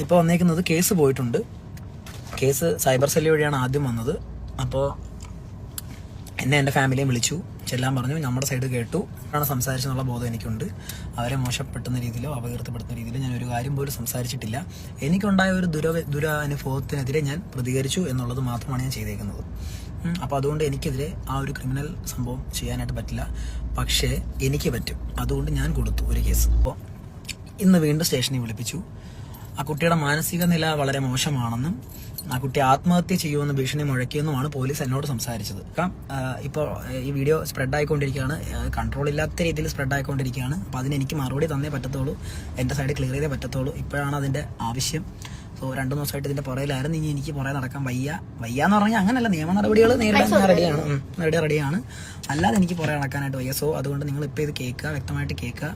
ഇപ്പോൾ വന്നേക്കുന്നത് കേസ് പോയിട്ടുണ്ട്. കേസ് സൈബർ സെല്ല് വഴിയാണ് ആദ്യം വന്നത്. അപ്പോൾ എന്നെ എന്റെ ഫാമിലിയും വിളിച്ചു. ചെല്ലാൻ പറഞ്ഞു. നമ്മുടെ സൈഡ് കേട്ടു. ആണ് സംസാരിച്ചെന്നുള്ള ബോധം എനിക്കുണ്ട്. അവരെ മോശപ്പെടുത്തുന്ന രീതിയിലോ അപകീർത്തിപ്പെടുത്തുന്ന രീതിയിലോ ഞാൻ ഒരു കാര്യം പോലും സംസാരിച്ചിട്ടില്ല. എനിക്കുണ്ടായ ഒരു ദുര ദുരനുഭവത്തിനെതിരെ ഞാൻ പ്രതികരിച്ചു എന്നുള്ളത് മാത്രമാണ് ഞാൻ ചെയ്തേക്കുന്നത്. അപ്പോൾ അതുകൊണ്ട് എനിക്കെതിരെ ആ ഒരു ക്രിമിനൽ സംഭവം ചെയ്യാനായിട്ട് പറ്റില്ല. പക്ഷേ എനിക്ക് പറ്റും. അതുകൊണ്ട് ഞാൻ കൊടുത്തു ഒരു കേസ്. അപ്പോൾ ഇന്ന് വീണ്ടും സ്റ്റേഷനിൽ വിളിപ്പിച്ചു. ആ കുട്ടിയുടെ മാനസിക നില വളരെ മോശമാണെന്നും ആ കുട്ടി ആത്മഹത്യ ചെയ്യുമെന്ന് ഭീഷണി മുഴക്കിയെന്നുമാണ് പോലീസ് എന്നോട് സംസാരിച്ചത്. ഇപ്പോൾ ഈ വീഡിയോ സ്പ്രെഡ് ആയിക്കൊണ്ടിരിക്കുകയാണ് കൺട്രോൾ ഇല്ലാത്ത രീതിയിൽ സ്പ്രെഡ് ആയിക്കൊണ്ടിരിക്കുകയാണ് അപ്പോൾ അതിന് എനിക്ക് മറുപടി തന്നേ പറ്റത്തുള്ളൂ. എന്റെ സൈഡ് ക്ലിയർ ചെയ്തേ പറ്റത്തുള്ളൂ. ഇപ്പോഴാണ് അതിന്റെ ആവശ്യം. സോ രണ്ടു ദിവസമായിട്ട് ഇതിന്റെ പുറയിലായിരുന്നു ഇനി എനിക്ക് പുറകെ നടക്കാൻ വയ്യ. വയ്യ എന്ന് പറഞ്ഞാൽ അങ്ങനല്ല. നിയമ നടപടികൾ നേരിടാൻ റെഡിയാണ് റെഡി റെഡിയാണ് അല്ലാതെ എനിക്ക് പുറകെ നടക്കാനായിട്ട് വയ്യ. സോ അതുകൊണ്ട് നിങ്ങൾ ഇപ്പോൾ ഇത് കേൾക്കുക വ്യക്തമായിട്ട് കേൾക്കുക.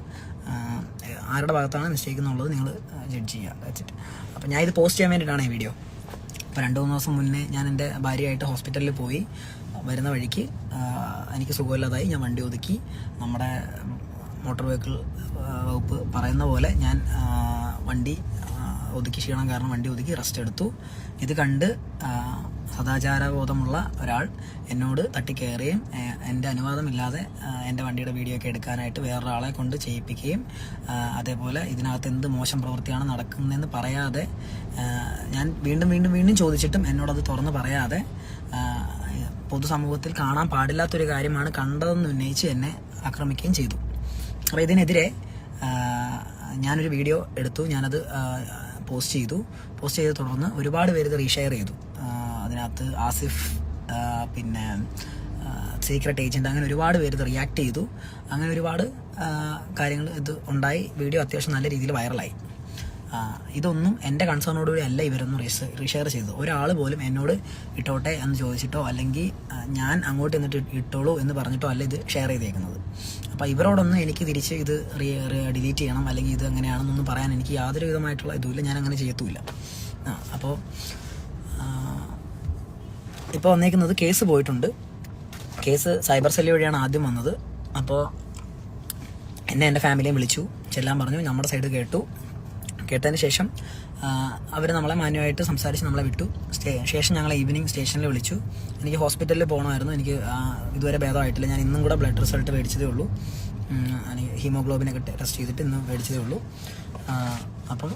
ആരുടെ ഭാഗത്താണ് മിസ്റ്റേക്ക് എന്നുള്ളത് നിങ്ങൾ ജഡ്ജ് ചെയ്യുക. വെച്ചിട്ട് അപ്പോൾ ഞാൻ ഇത് പോസ്റ്റ് ചെയ്യാൻ വേണ്ടിയിട്ടാണ് ഈ വീഡിയോ അപ്പോൾ രണ്ട് മൂന്ന് ദിവസം മുന്നേ ഞാൻ എന്റെ ഭാര്യയായിട്ട് ഹോസ്പിറ്റലിൽ പോയി. വരുന്ന വഴിക്ക് എനിക്ക് സുഖമില്ലാതായി. ഞാൻ വണ്ടി ഒതുക്കി. നമ്മുടെ മോട്ടോർ വെഹിക്കിൾ വകുപ്പ് പറയുന്ന പോലെ ഞാൻ വണ്ടി ഒതുക്കി ക്ഷീണം കാരണം വണ്ടി ഒതുക്കി റെസ്റ്റ് എടുത്തു. ഇത് കണ്ട് സദാചാര സദാചാരബോധമുള്ള ഒരാൾ എന്നോട് തട്ടിക്കയറുകയും എന്റെ അനുവാദമില്ലാതെ എന്റെ വണ്ടിയുടെ വീഡിയോ ഒക്കെ എടുക്കാനായിട്ട് വേറൊരാളെ കൊണ്ട് ചെയ്യിപ്പിക്കുകയും അതേപോലെ ഇതിനകത്ത് എന്ത് മോശം പ്രവൃത്തിയാണ് നടക്കുന്നതെന്ന് പറയാതെ ഞാൻ വീണ്ടും വീണ്ടും വീണ്ടും ചോദിച്ചിട്ടും എന്നോടത് തുറന്ന് പറയാതെ പൊതുസമൂഹത്തിൽ കാണാൻ പാടില്ലാത്തൊരു കാര്യമാണ് കണ്ടതെന്ന് ഉന്നയിച്ച് എന്നെ ആക്രമിക്കുകയും ചെയ്തു. അപ്പോൾ ഇതിനെതിരെ ഞാനൊരു വീഡിയോ എടുത്തു. ഞാനത് പോസ്റ്റ് ചെയ്തു. പോസ്റ്റ് ചെയ്ത് തുടർന്ന് ഒരുപാട് പേര് ഇത് റീഷെയർ ചെയ്തു. അതിനകത്ത് ആസിഫ് പിന്നെ സീക്രട്ട് ഏജന്റ് അങ്ങനെ ഒരുപാട് പേര് ഇത് റിയാക്ട് ചെയ്തു. അങ്ങനെ ഒരുപാട് കാര്യങ്ങൾ ഇത് ഉണ്ടായി. വീഡിയോ അത്യാവശ്യം നല്ല രീതിയിൽ വൈറലായി ഇതൊന്നും എന്റെ കൺസേണോടുകൂടി അല്ല ഇവരൊന്നും റീഷെയർ ചെയ്തത്. ഒരാൾ പോലും എന്നോട് ഇട്ടോട്ടെ എന്ന് ചോദിച്ചിട്ടോ അല്ലെങ്കിൽ ഞാൻ അങ്ങോട്ട് എന്നിട്ട് ഇട്ടോളൂ എന്ന് പറഞ്ഞിട്ടോ അല്ല ഇത് ഷെയർ ചെയ്തേക്കുന്നത്. അപ്പോൾ ഇവരോടൊന്നും എനിക്ക് തിരിച്ച് ഇത് ഡിലീറ്റ് ചെയ്യണം അല്ലെങ്കിൽ ഇത് എങ്ങനെയാണെന്നൊന്നും പറയാൻ എനിക്ക് യാതൊരു വിധമായിട്ടുള്ള ഇതുമില്ല ഞാൻ അങ്ങനെ ചെയ്യത്തുമില്ല. അപ്പോൾ ഇപ്പോൾ വന്നേക്കുന്നത് കേസ് പോയിട്ടുണ്ട്. കേസ് സൈബർ സെല്ല് വഴിയാണ് ആദ്യം വന്നത്. അപ്പോൾ എന്നെ എന്റെ ഫാമിലിയും വിളിച്ചു. ചെല്ലാൻ പറഞ്ഞു. നമ്മുടെ സൈഡ് കേട്ടു. കേട്ടതിന് ശേഷം അവർ നമ്മളെ മാന്യമായിട്ട് സംസാരിച്ച് നമ്മളെ വിട്ടു. സ്റ്റേ ശേഷം ഞങ്ങളെ ഈവനിങ് സ്റ്റേഷനിൽ വിളിച്ചു. എനിക്ക് ഹോസ്പിറ്റലിൽ പോകണമായിരുന്നു എനിക്ക് ഇതുവരെ ഭേദമായിട്ടില്ല. ഞാൻ ഇന്നും കൂടെ ബ്ലഡ് റിസൾട്ട് മേടിച്ചതേ ഉള്ളൂ. ഹീമോഗ്ലോബിനൊക്കെ ടെസ്റ്റ് ചെയ്തിട്ട് ഇന്ന് മേടിച്ചതേ ഉള്ളൂ. അപ്പം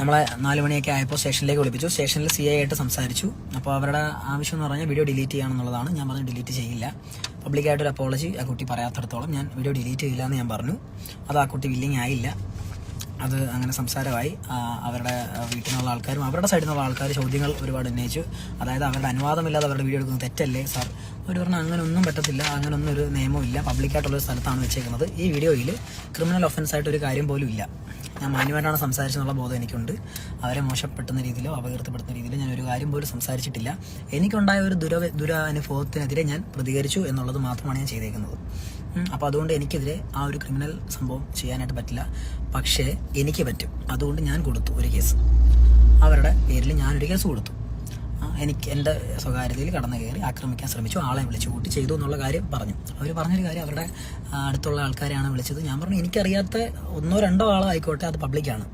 നമ്മളെ നാല് മണിയൊക്കെ ആയപ്പോൾ സ്റ്റേഷനിലേക്ക് വിളിപ്പിച്ചു. സ്റ്റേഷനിൽ സി ഐ ആയിട്ട് സംസാരിച്ചു. അപ്പോൾ അവരുടെ ആവശ്യം എന്ന് പറഞ്ഞാൽ വീഡിയോ ഡിലീറ്റ് ചെയ്യണമെന്നുള്ളതാണ് ഞാൻ പറഞ്ഞു ഡിലീറ്റ് ചെയ്യില്ല. പബ്ലിക്കായിട്ടൊരു അപ്പോളജി ആ കുട്ടി പറയാത്തടത്തോളം ഞാൻ വീഡിയോ ഡിലീറ്റ് ചെയ്യില്ല എന്ന് ഞാൻ പറഞ്ഞു. അത് ആ കുട്ടി വില്ലിങ് ആയില്ല. അത് അങ്ങനെ സംസാരമായി. അവരുടെ വീട്ടിൽ നിന്നുള്ള ആൾക്കാരും അവരുടെ സൈഡിൽ നിന്നുള്ള ആൾക്കാർ ചോദ്യങ്ങൾ ഒരുപാട് ഉന്നയിച്ചു. അതായത് അവരുടെ അനുവാദമില്ലാതെ അവരുടെ വീഡിയോ എടുക്കുന്നത് തെറ്റല്ലേ സാർ? അവർ പറഞ്ഞു അങ്ങനെ ഒന്നും പറ്റത്തില്ല അങ്ങനെ ഒന്നും ഒരു നിയമമില്ല പബ്ലിക്കായിട്ടുള്ള ഒരു സ്ഥലത്താണ് വെച്ചേക്കുന്നത്. ഈ വീഡിയോയിൽ ക്രിമിനൽ ഒഫൻസ് ആയിട്ട് ഒരു കാര്യം പോലും ഇല്ല. ഞാൻ മാന്യമായിട്ടാണ് സംസാരിച്ചെന്നുള്ള ബോധം എനിക്കുണ്ട്. അവരെ മോശപ്പെടുത്തുന്ന രീതിയിലോ അപകീർത്തപ്പെടുന്ന രീതിയിലോ ഞാൻ ഒരു കാര്യം പോലും സംസാരിച്ചിട്ടില്ല. എനിക്കുണ്ടായ ഒരു ദുര ദുരനുഭവത്തിനെതിരെ ഞാൻ പ്രതികരിച്ചു എന്നുള്ളത് മാത്രമാണ് ഞാൻ ചെയ്തേക്കുന്നത്. അപ്പോൾ അതുകൊണ്ട് എനിക്കെതിരെ ആ ഒരു ക്രിമിനൽ സംഭവം ചെയ്യാനായിട്ട് പറ്റില്ല. പക്ഷേ എനിക്ക് പറ്റും. അതുകൊണ്ട് ഞാൻ കൊടുത്തു ഒരു കേസ്. അവരുടെ പേരിൽ ഞാനൊരു കേസ് കൊടുത്തു. എനിക്ക് എന്റെ സ്വകാര്യതയിൽ കടന്നു കയറി ആക്രമിക്കാൻ ശ്രമിച്ചു. ആളെ വിളിച്ചു കൂട്ടി ചെയ്തു എന്നുള്ള കാര്യം പറഞ്ഞു. അവർ പറഞ്ഞൊരു കാര്യം അവരുടെ അടുത്തുള്ള ആൾക്കാരെയാണ് വിളിച്ചത്. ഞാൻ പറഞ്ഞു എനിക്കറിയാത്ത ഒന്നോ രണ്ടോ ആളോ ആയിക്കോട്ടെ അത് പബ്ലിക്കാണ്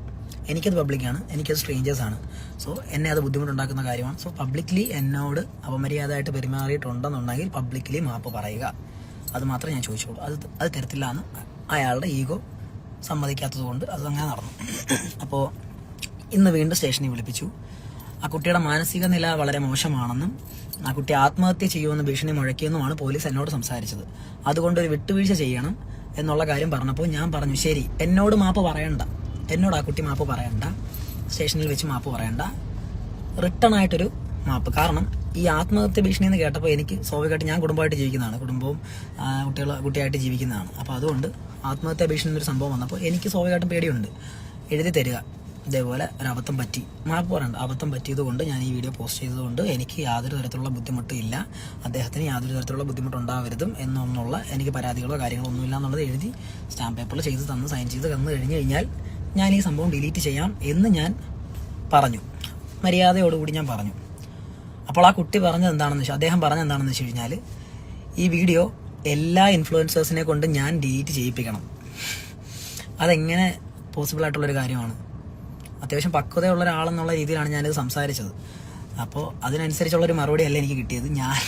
എനിക്കത് പബ്ലിക്കാണ് എനിക്കത് ആണ്. സോ എന്നെ അത് ബുദ്ധിമുട്ടുണ്ടാക്കുന്ന കാര്യമാണ്. സോ പബ്ലിക്കലി എന്നോട് അപമര്യാദയായിട്ട് പെരുമാറിയിട്ടുണ്ടെന്നുണ്ടെങ്കിൽ പബ്ലിക്കലി മാപ്പ് പറയുക. അത് മാത്രമേ ഞാൻ ചോദിച്ചുള്ളൂ. അത് അത് തരത്തില്ല എന്ന് അയാളുടെ ഈഗോ സമ്മതിക്കാത്തത് കൊണ്ട് അങ്ങനെ നടന്നു. അപ്പോൾ ഇന്ന് വീണ്ടും സ്റ്റേഷനിൽ വിളിപ്പിച്ചു. ആ കുട്ടിയുടെ മാനസിക നില വളരെ മോശമാണെന്നും ആ കുട്ടി ആത്മഹത്യ ചെയ്യുമെന്ന് ഭീഷണി മുഴക്കിയെന്നുമാണ് പോലീസ് എന്നോട് സംസാരിച്ചത്. അതുകൊണ്ട് ഒരു വിട്ടുവീഴ്ച ചെയ്യണം എന്നുള്ള കാര്യം പറഞ്ഞപ്പോൾ ഞാൻ പറഞ്ഞു ശരി എന്നോട് മാപ്പ് പറയണ്ട. എന്നോട് ആ കുട്ടി മാപ്പ് പറയണ്ട. സ്റ്റേഷനിൽ വെച്ച് മാപ്പ് പറയണ്ട. റിട്ടേൺ ആയിട്ടൊരു മാപ്പ്. കാരണം ഈ ആത്മഹത്യ ഭീഷണി എന്ന് കേട്ടപ്പോൾ എനിക്ക് സ്വാഭാവികമായിട്ട് ഞാൻ കുടുംബമായിട്ട് ജീവിക്കുന്നതാണ്. കുടുംബവും കുട്ടികൾ കുട്ടിയായിട്ട് ജീവിക്കുന്നതാണ്. അപ്പോൾ അതുകൊണ്ട് ആത്മഹത്യ ഭീഷണി എന്നൊരു സംഭവം വന്നപ്പോൾ എനിക്ക് സ്വാഭാവികമായിട്ടും പേടിയുണ്ട്. എഴുതി തരിക. ഇതേപോലെ ഒരു അബദ്ധം പറ്റി. മാപ്പ് പറയണ്ട. അബദ്ധം പറ്റിയത് കൊണ്ട് ഞാൻ ഈ വീഡിയോ പോസ്റ്റ് ചെയ്തതുകൊണ്ട് എനിക്ക് യാതൊരു തരത്തിലുള്ള ബുദ്ധിമുട്ടും ഇല്ല. അദ്ദേഹത്തിന് യാതൊരു തരത്തിലുള്ള ബുദ്ധിമുട്ടുണ്ടാവരുതും എന്നൊന്നുള്ള എനിക്ക് പരാതികളോ കാര്യങ്ങളോ ഒന്നുമില്ല എന്നുള്ളത് എഴുതി സ്റ്റാമ്പ് പേപ്പറിൽ ചെയ്ത് തന്ന് സൈൻ ചെയ്ത് തന്നു കഴിഞ്ഞ് കഴിഞ്ഞാൽ ഞാൻ ഈ സംഭവം ഡിലീറ്റ് ചെയ്യാം എന്ന് ഞാൻ പറഞ്ഞു. മര്യാദയോടുകൂടി ഞാൻ പറഞ്ഞു. അപ്പോൾ ആ കുട്ടി പറഞ്ഞത് എന്താണെന്ന് വെച്ചാൽ അദ്ദേഹം പറഞ്ഞത് എന്താണെന്ന് വെച്ച് കഴിഞ്ഞാൽ ഈ വീഡിയോ എല്ലാ ഇൻഫ്ലുവൻസേഴ്സിനെ കൊണ്ട് ഞാൻ ഡിലീറ്റ് ചെയ്യിപ്പിക്കണം. അതെങ്ങനെ പോസിബിൾ ആയിട്ടുള്ളൊരു കാര്യമാണ്. അത്യാവശ്യം പക്വതയുള്ള ഒരാളെന്നുള്ള രീതിയിലാണ് ഞാനിത് സംസാരിച്ചത്. അപ്പോൾ അതിനനുസരിച്ചുള്ളൊരു മറുപടി അല്ല എനിക്ക് കിട്ടിയത്. ഞാൻ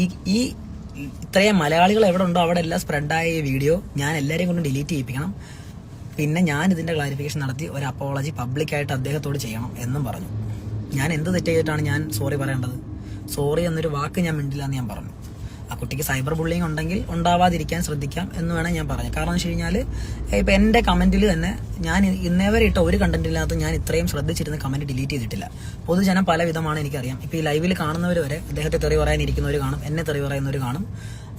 ഈ ഈ ഇത്രയും മലയാളികൾ എവിടെ ഉണ്ടോ അവിടെ എല്ലാം സ്പ്രെഡായ ഈ വീഡിയോ ഞാൻ എല്ലാവരെയും കൊണ്ട് ഡിലീറ്റ് ചെയ്യിപ്പിക്കണം. പിന്നെ ഞാൻ ഇതിന്റെ ക്ലാരിഫിക്കേഷൻ നടത്തി ഒരു അപ്പോളജി പബ്ലിക്കായിട്ട് അദ്ദേഹത്തോട് ചെയ്യണം എന്നും പറഞ്ഞു. ഞാൻ എന്ത് തെറ്റ് ഞാൻ സോറി പറയേണ്ടത്? സോറി എന്നൊരു വാക്ക് ഞാൻ മിണ്ടില്ല എന്ന് ഞാൻ പറഞ്ഞു. ആ കുട്ടിക്ക് സൈബർ ബുള്ളിങ് ഉണ്ടെങ്കിൽ ഉണ്ടാവാതിരിക്കാൻ ശ്രദ്ധിക്കാം എന്ന് വേണം ഞാൻ പറഞ്ഞു. കാരണം വെച്ച് കഴിഞ്ഞാൽ ഇപ്പം എന്റെ കമന്റിൽ തന്നെ ഞാൻ ഇന്നേവരെ ഇട്ട ഒരു കണ്ടന്റിനകത്ത് ഞാൻ ഇത്രയും ശ്രദ്ധിച്ചിരുന്ന കമന്റ് ഡിലീറ്റ് ചെയ്തിട്ടില്ല. പൊതുജനം പല വിധമാണ് എനിക്കറിയാം. ഇപ്പോൾ ഈ ലൈവിൽ കാണുന്നവർ വരെ അദ്ദേഹത്തെ തെറി പറയാനിരിക്കുന്നവർ കാണും എന്നെ തെറി പറയുന്നവർ കാണും.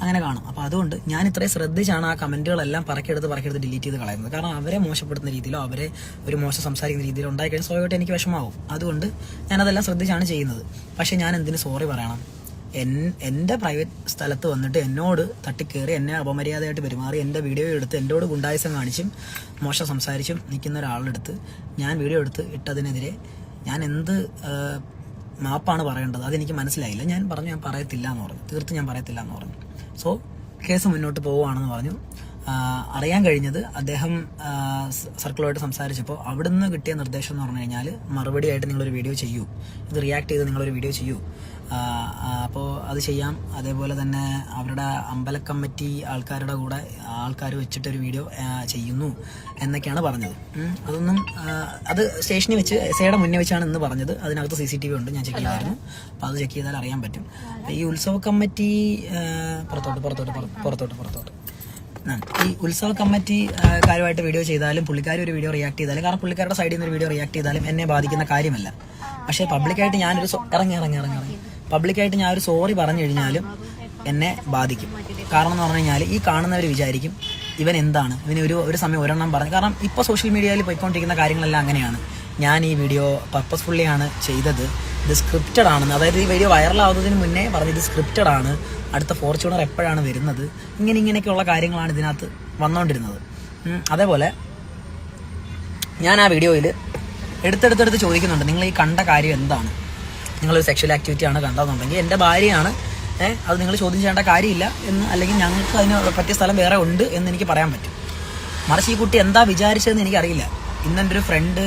അങ്ങനെ കാണും. അപ്പോൾ അതുകൊണ്ട് ഞാൻ ഇത്രയും ശ്രദ്ധിച്ചാണ് ആ കമന്റുകളെല്ലാം പറക്കെടുത്ത് പറക്കെടുത്ത് ഡിലീറ്റ് ചെയ്ത് കളയുന്നത്. കാരണം അവരെ മോശപ്പെടുത്തുന്ന രീതിയിലോ അവരെ ഒരു മോശം സംസാരിക്കുന്ന രീതിയിലോ ഉണ്ടായിക്കഴിഞ്ഞാൽ സ്വാഭാവികമായിട്ട് എനിക്ക് വിഷമാവും. അതുകൊണ്ട് ഞാനതെല്ലാം ശ്രദ്ധിച്ചാണ് ചെയ്യുന്നത്. പക്ഷേ ഞാൻ എന്തിന് സോറി പറയണം? എൻ എന്റെ പ്രൈവറ്റ് സ്ഥലത്ത് വന്നിട്ട് എന്നോട് തട്ടിക്കേറി എന്നെ അപമര്യാദയായിട്ട് പെരുമാറി എന്റെ വീഡിയോ എടുത്ത് എന്നോട് ഗുണ്ടായുസം കാണിച്ചും മോശം സംസാരിച്ചും നിൽക്കുന്ന ഒരാളുടെ അടുത്ത് ഞാൻ വീഡിയോ എടുത്ത് ഇട്ടതിനെതിരെ ഞാൻ എന്ത് മാപ്പാണ് പറയേണ്ടത്? അതെനിക്ക് മനസ്സിലായില്ല. ഞാൻ പറഞ്ഞു ഞാൻ പറയത്തില്ല എന്ന് പറഞ്ഞു. തീർത്തും ഞാൻ പറയത്തില്ല എന്ന് പറഞ്ഞു. സോ കേസ് മുന്നോട്ട് പോവുകയാണെന്ന് പറഞ്ഞു. അറിയാൻ കഴിഞ്ഞത് അദ്ദേഹം സർക്കിളുമായിട്ട് സംസാരിച്ചപ്പോൾ അവിടുന്ന് കിട്ടിയ നിർദ്ദേശം എന്ന് പറഞ്ഞു കഴിഞ്ഞാൽ മറുപടിയായിട്ട് നിങ്ങളൊരു വീഡിയോ ചെയ്യൂ. ഇത് റിയാക്ട് ചെയ്ത് നിങ്ങളൊരു വീഡിയോ ചെയ്യൂ. അപ്പോൾ അത് ചെയ്യാം. അതേപോലെ തന്നെ അവരുടെ അമ്പല കമ്മിറ്റി ആൾക്കാരുടെ കൂടെ ആൾക്കാർ വെച്ചിട്ടൊരു വീഡിയോ ചെയ്യുന്നു എന്നൊക്കെയാണ് പറഞ്ഞത്. അതൊന്നും അത് സ്റ്റേഷനിൽ വെച്ച് എസയുടെ മുന്നേ വെച്ചാണ് ഇന്ന് പറഞ്ഞത്. അതിനകത്ത് സി സി ടി വി ഉണ്ട് ഞാൻ ചെക്ക് ചെയ്തായിരുന്നു. അപ്പോൾ അത് ചെക്ക് ചെയ്താൽ അറിയാൻ പറ്റും. ഈ ഉത്സവ കമ്മിറ്റി പുറത്തോട്ട് പുറത്തോട്ട് പുറത്തോട്ട് പുറത്തോട്ട്. ഈ ഉത്സവ കമ്മിറ്റി കാര്യമായിട്ട് വീഡിയോ ചെയ്താലും പുള്ളിക്കാർ ഒരു വീഡിയോ റിയാക്ട് ചെയ്താലും കാരണം പുള്ളിക്കാരുടെ സൈഡിൽ നിന്ന് ഒരു വീഡിയോ റിയാക്ട് ചെയ്താലും എന്നെ ബാധിക്കുന്ന കാര്യമല്ല. പക്ഷേ പബ്ലിക്കായിട്ട് ഞാനൊരു ഇറങ്ങി ഇറങ്ങി ഇറങ്ങി ഇറങ്ങി. പബ്ലിക്കായിട്ട് ഞാൻ ഒരു സോറി പറഞ്ഞു കഴിഞ്ഞാലും എന്നെ ബാധിക്കും. കാരണം എന്ന് പറഞ്ഞു കഴിഞ്ഞാൽ ഈ കാണുന്നവർ വിചാരിക്കും ഇവൻ എന്താണ്? ഇവന് ഒരു ഒരു സമയം ഒരെണ്ണം പറഞ്ഞു. കാരണം ഇപ്പോൾ സോഷ്യൽ മീഡിയയിൽ പോയിക്കൊണ്ടിരിക്കുന്ന കാര്യങ്ങളെല്ലാം അങ്ങനെയാണ്. ഞാൻ ഈ വീഡിയോ പർപ്പസ്ഫുള്ളിയാണ് ചെയ്തത്. ഇത് സ്ക്രിപ്റ്റഡ് ആണെന്ന്. അതായത് ഈ വീഡിയോ വൈറലാവുന്നതിന് മുന്നേ പറഞ്ഞ് ഇത് സ്ക്രിപ്റ്റഡ് ആണ്. അടുത്ത ഫോർച്യൂണർ എപ്പോഴാണ് വരുന്നത്? ഇങ്ങനെ ഇങ്ങനെയൊക്കെയുള്ള കാര്യങ്ങളാണ് ഇതിനകത്ത് വന്നുകൊണ്ടിരുന്നത് അതേപോലെ ഞാൻ ആ വീഡിയോയിൽ എടുത്തെടുത്തെടുത്ത് ചോദിക്കുന്നുണ്ട് നിങ്ങൾ ഈ കണ്ട കാര്യം എന്താണ്? നിങ്ങളൊരു സെക്ഷൽ ആക്ടിവിറ്റി ആണ് കണ്ടതെന്നുണ്ടെങ്കിൽ എന്റെ ഭാര്യയാണ് അത് നിങ്ങൾ ചോദ്യം ചെയ്യേണ്ട കാര്യമില്ല എന്ന് അല്ലെങ്കിൽ ഞങ്ങൾക്ക് അതിന് പറ്റിയ സ്ഥലം വേറെ ഉണ്ട് എന്ന് എനിക്ക് പറയാൻ പറ്റും. മറിച്ച് ഈ കുട്ടി എന്താ വിചാരിച്ചതെന്ന് എനിക്കറിയില്ല. ഇന്നെന്റെ ഒരു ഫ്രണ്ട്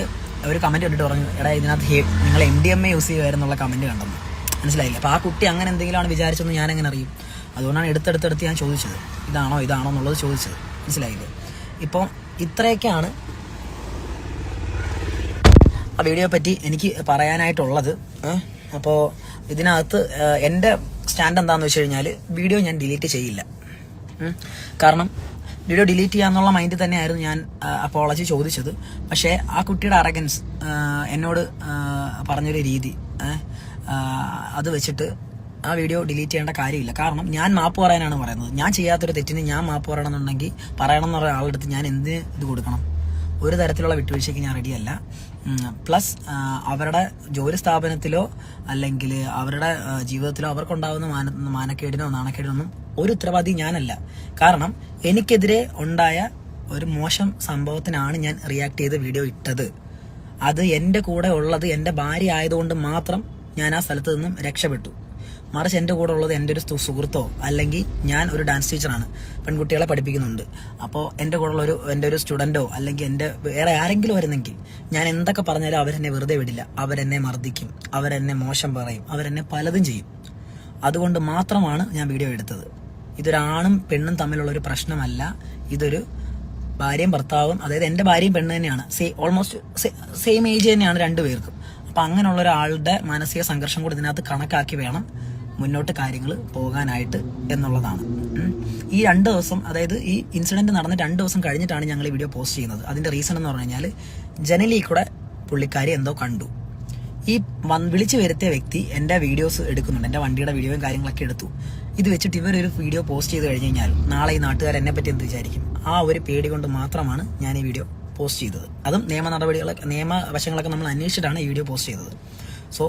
ഒരു കമന്റ് കണ്ടിട്ട് പറഞ്ഞു എടാ ഇതിനകത്ത് ഹേ നിങ്ങൾ M D M A use ചെയ്യുമായിരുന്നുള്ള comment കണ്ടെന്ന്. മനസ്സിലായില്ല? അപ്പോൾ ആ കുട്ടി അങ്ങനെ എന്തെങ്കിലുമാണ് വിചാരിച്ചതെന്ന് ഞാൻ എങ്ങനെ അറിയും? അതുകൊണ്ടാണ് എടുത്തെടുത്തെടുത്ത് ഞാൻ ചോദിച്ചത്. ഇതാണോ ഇതാണോ എന്നുള്ളത് ചോദിച്ചത്. മനസ്സിലായില്ലേ? ഇപ്പോൾ ഇത്രയൊക്കെയാണ് ആ വീഡിയോ പറ്റി എനിക്ക് പറയാനായിട്ടുള്ളത്. അപ്പോൾ ഇതിനകത്ത് എന്റെ സ്റ്റാൻഡ് എന്താണെന്ന് വെച്ച് കഴിഞ്ഞാൽ വീഡിയോ ഞാൻ ഡിലീറ്റ് ചെയ്യില്ല. കാരണം വീഡിയോ ഡിലീറ്റ് ചെയ്യാന്നുള്ള മൈൻഡ് തന്നെയായിരുന്നു ഞാൻ അപ്പോളജി ചോദിച്ചത്. പക്ഷേ ആ കുട്ടിയുടെ അറഗൻസ് എന്നോട് പറഞ്ഞൊരു രീതി അത് വെച്ചിട്ട് ആ വീഡിയോ ഡിലീറ്റ് ചെയ്യേണ്ട കാര്യമില്ല. കാരണം ഞാൻ മാപ്പ് പറയാനാണ് പറയുന്നത്. ഞാൻ ചെയ്യാത്തൊരു തെറ്റിന് ഞാൻ മാപ്പ് പറയണമെന്നുണ്ടെങ്കിൽ പറയണം എന്നുള്ള ആളെടുത്ത് ഞാൻ എന്തിന് ഇത് കൊടുക്കണം? ഒരു തരത്തിലുള്ള വിട്ടുവീഴ്ചയ്ക്ക് ഞാൻ റെഡിയല്ല പ്ലസ് അവരുടെ ജോലി സ്ഥാപനത്തിലോ അല്ലെങ്കിൽ അവരുടെ ജീവിതത്തിലോ അവർക്കുണ്ടാകുന്ന മാന മാനക്കേടിനോ നാണക്കേടിനോ ഒന്നും ഒരു ഉത്തരവാദി ഞാനല്ല. കാരണം എനിക്കെതിരെ ഉണ്ടായ ഒരു മോശം സംഭവത്തിനാണ് ഞാൻ റിയാക്ട് ചെയ്ത് വീഡിയോ ഇട്ടത്. അത് എന്റെ കൂടെ ഉള്ളത് എന്റെ ഭാര്യ ആയതുകൊണ്ട് മാത്രം ഞാൻ ആ സ്ഥലത്ത് നിന്നും രക്ഷപ്പെട്ടു. മറിച്ച് എന്റെ കൂടെ ഉള്ളത് എന്റെ ഒരു സുഹൃത്തോ അല്ലെങ്കിൽ ഞാൻ ഒരു ഡാൻസ് ടീച്ചറാണ് പെൺകുട്ടികളെ പഠിപ്പിക്കുന്നുണ്ട്. അപ്പോൾ എന്റെ കൂടെ ഉള്ള ഒരു എന്റെ ഒരു സ്റ്റുഡന്റോ അല്ലെങ്കിൽ എന്റെ വേറെ ആരെങ്കിലും വരുന്നെങ്കിൽ ഞാൻ എന്തൊക്കെ പറഞ്ഞാലും അവരെന്നെ വെറുതെ വിടില്ല. അവരെന്നെ മർദ്ദിക്കും. അവരെന്നെ മോശം പറയും. അവരെന്നെ പലതും ചെയ്യും. അതുകൊണ്ട് മാത്രമാണ് ഞാൻ വീഡിയോ എടുത്തത്. ഇതൊരാണും പെണ്ണും തമ്മിലുള്ള ഒരു പ്രശ്നമല്ല. ഇതൊരു ഭാര്യയും ഭർത്താവും അതായത് എന്റെ ഭാര്യയും പെണ്ണ് തന്നെയാണ്. സേ ഓൾമോസ്റ്റ് സെയിം ഏജ് തന്നെയാണ് രണ്ടുപേർക്കും. അപ്പം അങ്ങനെയുള്ള ഒരാളുടെ മാനസിക സംഘർഷം കൂടി ഇതിനകത്ത് കണക്കാക്കി വേണം മുന്നോട്ട് കാര്യങ്ങൾ പോകാനായിട്ട് എന്നുള്ളതാണ്. ഈ രണ്ട് ദിവസം അതായത് ഈ ഇൻസിഡന്റ് നടന്ന രണ്ട് ദിവസം കഴിഞ്ഞിട്ടാണ് ഞങ്ങൾ ഈ വീഡിയോ പോസ്റ്റ് ചെയ്യുന്നത്. അതിന്റെ റീസൺ എന്ന് പറഞ്ഞു കഴിഞ്ഞാൽ ജനലി കൂടെ പുള്ളിക്കാരി എന്തോ കണ്ടു. ഈ വിളിച്ചു വരുത്തിയ വ്യക്തി എന്റെ വീഡിയോസ് എടുക്കുന്നുണ്ട്. എന്റെ വണ്ടിയുടെ വീഡിയോയും കാര്യങ്ങളൊക്കെ എടുത്തു. ഇത് വെച്ചിട്ട് ഇവരൊരു വീഡിയോ പോസ്റ്റ് ചെയ്ത് കഴിഞ്ഞ് കഴിഞ്ഞാൽ നാളെ ഈ നാട്ടുകാർ എന്നെ പറ്റി എന്ത് വിചാരിക്കും? ആ ഒരു പേടി കൊണ്ട് മാത്രമാണ് ഞാൻ ഈ വീഡിയോ പോസ്റ്റ് ചെയ്തത്. അതും നിയമ നടപടികളൊക്കെ നിയമ വശങ്ങളൊക്കെ നമ്മൾ അന്വേഷിച്ചിട്ടാണ് ഈ വീഡിയോ പോസ്റ്റ് ചെയ്തത്. സോ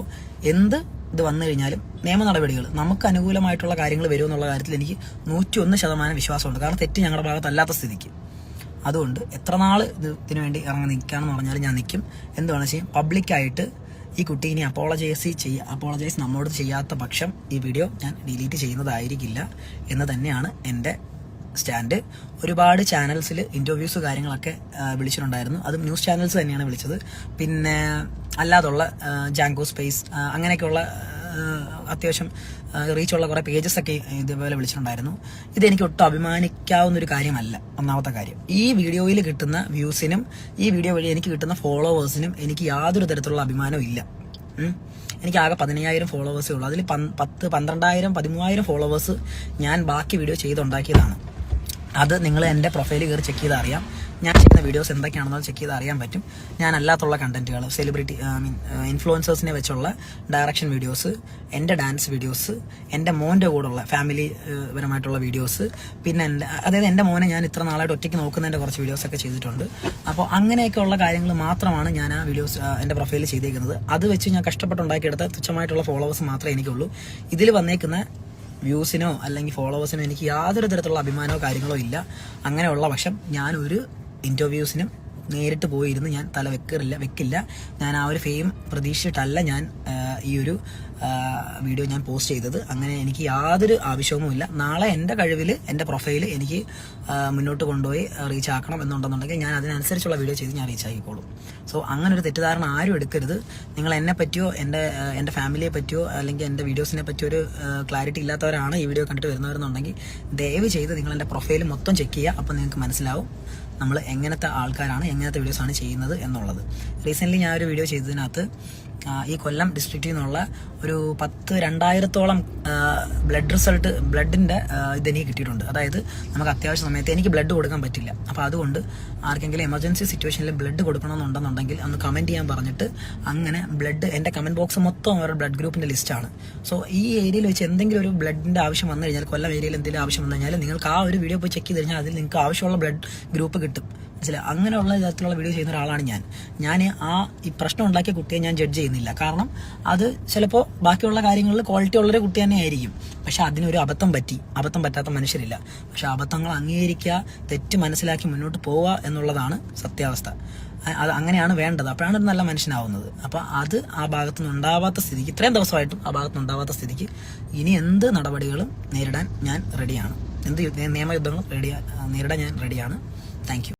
എന്ത് ഇത് വന്നു കഴിഞ്ഞാലും നിയമ നടപടികൾ നമുക്ക് അനുകൂലമായിട്ടുള്ള കാര്യങ്ങൾ വരുമെന്നുള്ള കാര്യത്തിൽ എനിക്ക് നൂറ്റി ഒന്ന് ശതമാനം വിശ്വാസമുണ്ട്. കാരണം തെറ്റ് ഞങ്ങളുടെ ഭാഗത്തല്ലാത്ത സ്ഥിതിക്ക്. അതുകൊണ്ട് എത്ര നാൾ ഇത് ഇതിനു വേണ്ടി ഇറങ്ങി നിൽക്കുകയാണെന്ന് പറഞ്ഞാൽ ഞാൻ നിൽക്കും എന്ത് വേണം ചെയ്യും പബ്ലിക്കായിട്ട് ഈ കുട്ടി ഇനി അപ്പോളജൈസ് ചെയ്യ അപ്പോളജൈസ് നമ്മോട് ചെയ്യാത്ത പക്ഷം ഈ വീഡിയോ ഞാൻ ഡിലീറ്റ് ചെയ്യുന്നതായിരിക്കില്ല എന്ന് തന്നെയാണ് എന്റെ സ്റ്റാൻഡ് ഒരുപാട് ചാനൽസിൽ ഇന്റർവ്യൂസ് കാര്യങ്ങളൊക്കെ വിളിച്ചിട്ടുണ്ടായിരുന്നു. അതും ന്യൂസ് ചാനൽസ് തന്നെയാണ് വിളിച്ചത്. പിന്നെ അല്ലാതുള്ള ജാങ്കോ സ്പേസ് അങ്ങനെയൊക്കെയുള്ള അത്യാവശ്യം റീച്ചുള്ള കുറേ പേജസ് ഒക്കെ ഇതേപോലെ വിളിച്ചിട്ടുണ്ടായിരുന്നു. ഇതെനിക്ക് ഒട്ടും അഭിമാനിക്കാവുന്ന ഒരു കാര്യമല്ല. ഒന്നാമത്തെ കാര്യം ഈ വീഡിയോയിൽ കിട്ടുന്ന വ്യൂസിനും ഈ വീഡിയോ വഴി എനിക്ക് കിട്ടുന്ന ഫോളോവേഴ്സിനും എനിക്ക് യാതൊരു തരത്തിലുള്ള അഭിമാനവും ഇല്ല. എനിക്ക് ആകെ പതിനയ്യായിരം ഫോളോവേഴ്സേ ഉള്ളൂ. അതിൽ പത്ത് പന്ത്രണ്ടായിരം പതിമൂവായിരം ഫോളോവേഴ്സ് ഞാൻ ബാക്കി വീഡിയോ ചെയ്തുണ്ടാക്കിയതാണ്. അത് നിങ്ങൾ എന്റെ പ്രൊഫൈൽ കയറി ചെക്ക് ചെയ്താൽ അറിയാം. ഞാൻ ചെയ്യുന്ന വീഡിയോസ് എന്തൊക്കെയാണെന്ന് ചെക്ക് ചെയ്ത് അറിയാൻ പറ്റും. ഞാൻ അല്ലാത്തുള്ള കണ്ടന്റുകൾ സെലിബ്രിറ്റി ഐ മീൻ ഇൻഫ്ലുവൻസേഴ്സിനെ വെച്ചുള്ള ഡയറക്ഷൻ വീഡിയോസ് എന്റെ ഡാൻസ് വീഡിയോസ് എന്റെ മോന്റെ കൂടെയുള്ള ഫാമിലി പരമായിട്ടുള്ള വീഡിയോസ് പിന്നെ എന്റെ അതായത് എന്റെ മോനെ ഞാൻ ഇത്ര നാളായിട്ട് ഒറ്റയ്ക്ക് നോക്കുന്നതിന്റെ കുറച്ച് വീഡിയോസൊക്കെ ചെയ്തിട്ടുണ്ട്. അപ്പോൾ അങ്ങനെയൊക്കെയുള്ള കാര്യങ്ങൾ മാത്രമാണ് ഞാൻ ആ വീഡിയോസ് എന്റെ പ്രൊഫൈലിൽ ചെയ്തേക്കുന്നത്. അത് വെച്ച് ഞാൻ കഷ്ടപ്പെട്ടുണ്ടാക്കിയെടുത്ത തുച്ഛമായിട്ടുള്ള ഫോളോവേഴ്സ് മാത്രമേ എനിക്കുള്ളൂ. ഇതിൽ വന്നേക്കുന്ന വ്യൂസിനോ അല്ലെങ്കിൽ ഫോളോവേഴ്സിനോ എനിക്ക് യാതൊരു തരത്തിലുള്ള അഭിമാനമോ കാര്യങ്ങളോ ഇല്ല. അങ്ങനെയുള്ള പക്ഷം ഞാനൊരു ഇന്റർവ്യൂസിനും നേരിട്ട് പോയിരുന്നു. ഞാൻ തല വെക്കറില്ല വെക്കില്ല. ഞാൻ ആ ഒരു ഫെയിം പ്രതീക്ഷിച്ചിട്ടല്ല ഞാൻ ഈ ഒരു വീഡിയോ ഞാൻ പോസ്റ്റ് ചെയ്തത്. അങ്ങനെ എനിക്ക് യാതൊരു ആവശ്യവുമില്ല. നാളെ എന്റെ കഴിവിൽ എന്റെ പ്രൊഫൈൽ എനിക്ക് മുന്നോട്ട് കൊണ്ടുപോയി റീച്ച് ആക്കണം എന്നുണ്ടെന്നുണ്ടെങ്കിൽ ഞാൻ അതിനനുസരിച്ചുള്ള വീഡിയോ ചെയ്ത് ഞാൻ റീച്ച് ആക്കിക്കോളും. സോ അങ്ങനെ ഒരു തെറ്റിദ്ധാരണ ആരും എടുക്കരുത്. നിങ്ങൾ എന്നെ പറ്റിയോ എന്റെ എന്റെ ഫാമിലിയെ പറ്റിയോ അല്ലെങ്കിൽ എന്റെ വീഡിയോസിനെ പറ്റിയോ ഒരു ക്ലാരിറ്റി ഇല്ലാത്തവരാണ് ഈ വീഡിയോ കണ്ടിട്ട് വരുന്നവരെന്നുണ്ടെങ്കിൽ ദയവ് ചെയ്ത് നിങ്ങൾ എന്റെ പ്രൊഫൈൽ മൊത്തം ചെക്ക് ചെയ്യുക. അപ്പോൾ നിങ്ങൾക്ക് മനസ്സിലാവും. നമ്മൾ എങ്ങനത്തെ ആൾക്കാരാണ് എങ്ങനത്തെ വീഡിയോസാണ് ചെയ്യുന്നത് എന്നുള്ളത്. റീസെന്റ്ലി ഞാൻ ഒരു വീഡിയോ ചെയ്തതിനകത്ത് ഈ കൊല്ലം ഡിസ്ട്രിക്റ്റിൽ നിന്നുള്ള ഒരു പത്ത് രണ്ടായിരത്തോളം ബ്ലഡ് റിസൾട്ട് ബ്ലഡിന്റെ ഇതെനിക്ക് കിട്ടിയിട്ടുണ്ട്. അതായത് നമുക്ക് അത്യാവശ്യ സമയത്ത് എനിക്ക് ബ്ലഡ് കൊടുക്കാൻ പറ്റില്ല. അപ്പോൾ അതുകൊണ്ട് ആർക്കെങ്കിലും എമർജൻസി സിറ്റുവേഷനിൽ ബ്ലഡ് കൊടുക്കണമെന്നുണ്ടെന്നുണ്ടെങ്കിൽ ഒന്ന് കമന്റ് ചെയ്യാൻ പറഞ്ഞിട്ട് അങ്ങനെ ബ്ലഡ് എന്റെ കമന്റ് ബോക്സ് മൊത്തം അവരുടെ ബ്ലഡ് ഗ്രൂപ്പിന്റെ ലിസ്റ്റാണ് സോ ഈ ഏരിയയിൽ വെച്ച് എന്തെങ്കിലും ഒരു ബ്ലഡിന്റെ ആവശ്യം വന്നു കഴിഞ്ഞാൽ കൊല്ലം ഏരിയയിൽ എന്തെങ്കിലും ആവശ്യം വന്നു കഴിഞ്ഞാൽ നിങ്ങൾക്ക് ആ ഒരു വീഡിയോ പോയി ചെക്ക് ചെയ്ത് കഴിഞ്ഞാൽ അതിൽ നിങ്ങൾക്ക് ആവശ്യമുള്ള ബ്ലഡ് ഗ്രൂപ്പ് കിട്ടും. മനസ്സിലായി അങ്ങനെയുള്ള തരത്തിലുള്ള വീഡിയോ ചെയ്യുന്ന ഒരാളാണ് ഞാൻ. ഞാൻ ആ ഈ പ്രശ്നം ഉണ്ടാക്കിയ കുട്ടിയെ ഞാൻ ജഡ്ജ് ചെയ്യുന്നില്ല. കാരണം അത് ചിലപ്പോൾ ബാക്കിയുള്ള കാര്യങ്ങളിൽ ക്വാളിറ്റി ഉള്ളൊരു കുട്ടി തന്നെ ആയിരിക്കും. പക്ഷെ അതിനൊരു അബദ്ധം പറ്റി. അബദ്ധം പറ്റാത്ത മനുഷ്യരില്ല. പക്ഷെ അബദ്ധങ്ങൾ അംഗീകരിക്കുക തെറ്റ് മനസ്സിലാക്കി മുന്നോട്ട് പോവുക എന്നുള്ളതാണ് സത്യാവസ്ഥ. അത് അങ്ങനെയാണ് വേണ്ടത്. അപ്പോഴാണ് ഒരു നല്ല മനുഷ്യനാവുന്നത്. അപ്പോൾ അത് ആ ഭാഗത്തു നിന്നുണ്ടാവാത്ത സ്ഥിതിക്ക് ഇത്രയും ദിവസമായിട്ടും ആ ഭാഗത്തു നിന്നുണ്ടാവാത്ത സ്ഥിതിക്ക് ഇനി എന്ത് നടപടികളും നേരിടാൻ ഞാൻ റെഡിയാണ് എന്ത് നിയമയുദ്ധങ്ങളും റെഡി നേരിടാൻ ഞാൻ റെഡിയാണ് താങ്ക്